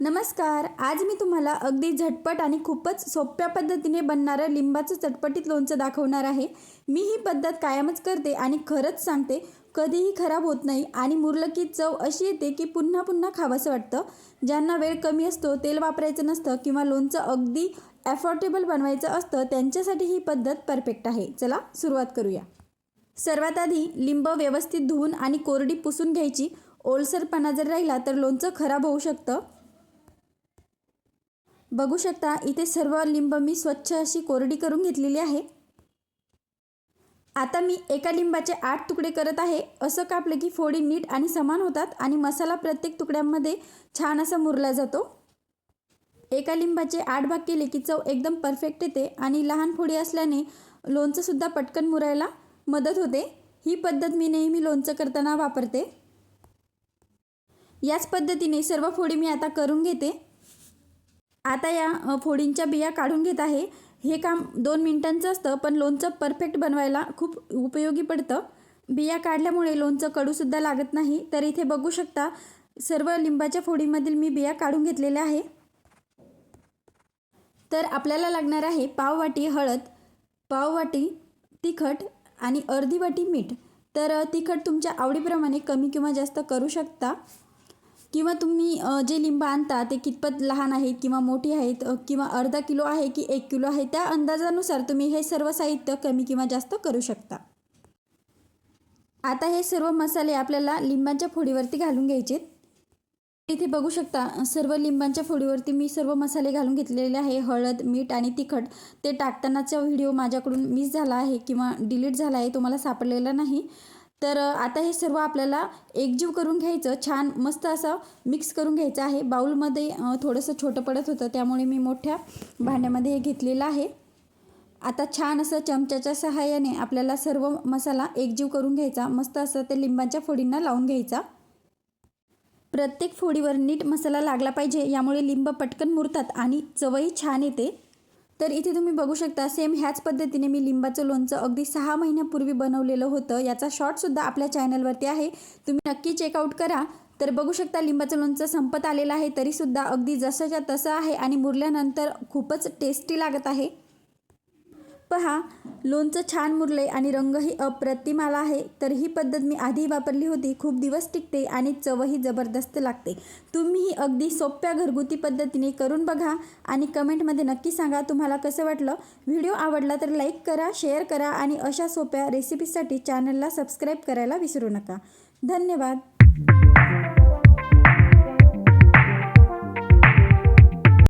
नमस्कार. आज मी तुम्हाला अगदी झटपट आणि खूपच सोप्या पद्धतीने बनणारं लिंबाचं चटपटीत लोणचं दाखवणार आहे. मी ही पद्धत कायमच करते आणि खरंच सांगते कधीही खराब होत नाही आणि मुरलं की चव अशी येते की पुन्हा पुन्हा खावंसं वाटतं. ज्यांना वेळ कमी असतो तेल वापरायचं नसतं किंवा लोणचं अगदी ॲफोर्डेबल बनवायचं असतं त्यांच्यासाठी ही पद्धत परफेक्ट आहे. चला सुरुवात करूया. सर्वात आधी लिंब व्यवस्थित धुवून आणि कोरडी पुसून घ्यायची. ओलसरपणा जर राहिला तर लोणचं खराब होऊ शकतं. बघू शकता इथे सर्व लिंब मी स्वच्छ अशी कोरडी करून घेतलेली आहे. आता मी एका लिंबाचे आठ तुकडे करत आहे. असं कापलं की फोडी नीट आणि समान होतात आणि मसाला प्रत्येक तुकड्यांमध्ये छान असा मुरला जातो. एका लिंबाचे आठ भाग केले की चव एकदम परफेक्ट येते आणि लहान फोडी असल्याने लोणचंसुद्धा पटकन मुरायला मदत होते. ही पद्धत मी नेहमी लोणचं करताना वापरते. याच पद्धतीने सर्व फोडी मी आता करून घेते. आता या फोडींच्या बिया काढून घेत आहे. हे काम दोन मिनिटांचं असतं पण लोणचं परफेक्ट बनवायला खूप उपयोगी पडतं. बिया काढल्यामुळे लोणचं कडूसुद्धा लागत नाही. तर इथे बघू शकता सर्व लिंबाच्या फोडीमधील मी बिया काढून घेतलेल्या आहे. तर आपल्याला लागणार आहे पाव वाटी हळद पाव वाटी तिखट आणि अर्धी वाटी मीठ. तर तिखट तुमच्या आवडीप्रमाणे कमी किंवा जास्त करू शकता. किंवा तुम्ही जे लिंब आणता ते कितपत लहान आहेत किंवा मोठी आहेत किंवा अर्धा किलो आहे की एक किलो आहे त्या अंदाजानुसार तुम्ही हे सर्व साहित्य कमी किंवा जास्त करू शकता. आता हे सर्व मसाले आपल्याला लिंबाच्या फोडीवरती घालून घ्यायचे इथे बघू शकता सर्व लिंबांच्या फोडीवरती मी सर्व मसाले घालून घेतलेले आहे हळद मीठ आणि तिखट. ते टाकतानाचा व्हिडिओ माझ्याकडून मिस झाला आहे किंवा डिलीट झाला आहे तुम्हाला सापडलेला नाही. तर आता हे सर्व आपल्याला एकजीव करून घ्यायचं छान मस्त असं मिक्स करून घ्यायचं आहे. बाऊलमध्ये थोडंसं छोटं पडत होतं त्यामुळे मी मोठ्या भांड्यामध्ये हे घेतलेलं आहे. आता छान असं चमच्याच्या सहाय्याने आपल्याला सर्व मसाला एकजीव करून घ्यायचा मस्त असं ते लिंबाच्या फोडींना लावून घ्यायचा. प्रत्येक फोडीवर नीट मसाला लागला पाहिजे यामुळे लिंब पटकन मुरतात आणि चवही छान येते. तर इथे तुम्ही बघू शकता सेम ह्याच पद्धतीने मी लिंबाचं लोणचं अगदी सहा महिन्यापूर्वी बनवलेलं होतं. याचा शॉर्टसुद्धा आपल्या चॅनलवरती आहे. तुम्ही नक्की चेकआउट करा. तर बघू शकता लिंबाचं लोणचं संपत आलेलं आहे तरीसुद्धा अगदी जसंच्या तसं आहे आणि मुरल्यानंतर खूपच टेस्टी लागत आहे. पहा लोणचं छान मुरले आणि रंगही अप्रतिम आला आहे. तर ही पद्धत मी आधी वापरली होती. खूप दिवस टिकते आणि चवही जबरदस्त लागते. तुम्हीही अगदी सोप्या घरगुती पद्धतीने करून बघा आणि कमेंटमध्ये नक्की सांगा तुम्हाला कसं वाटलं. व्हिडिओ आवडला तर लाईक करा शेअर करा आणि अशा सोप्या रेसिपीसाठी चॅनलला सबस्क्राईब करायला विसरू नका. धन्यवाद.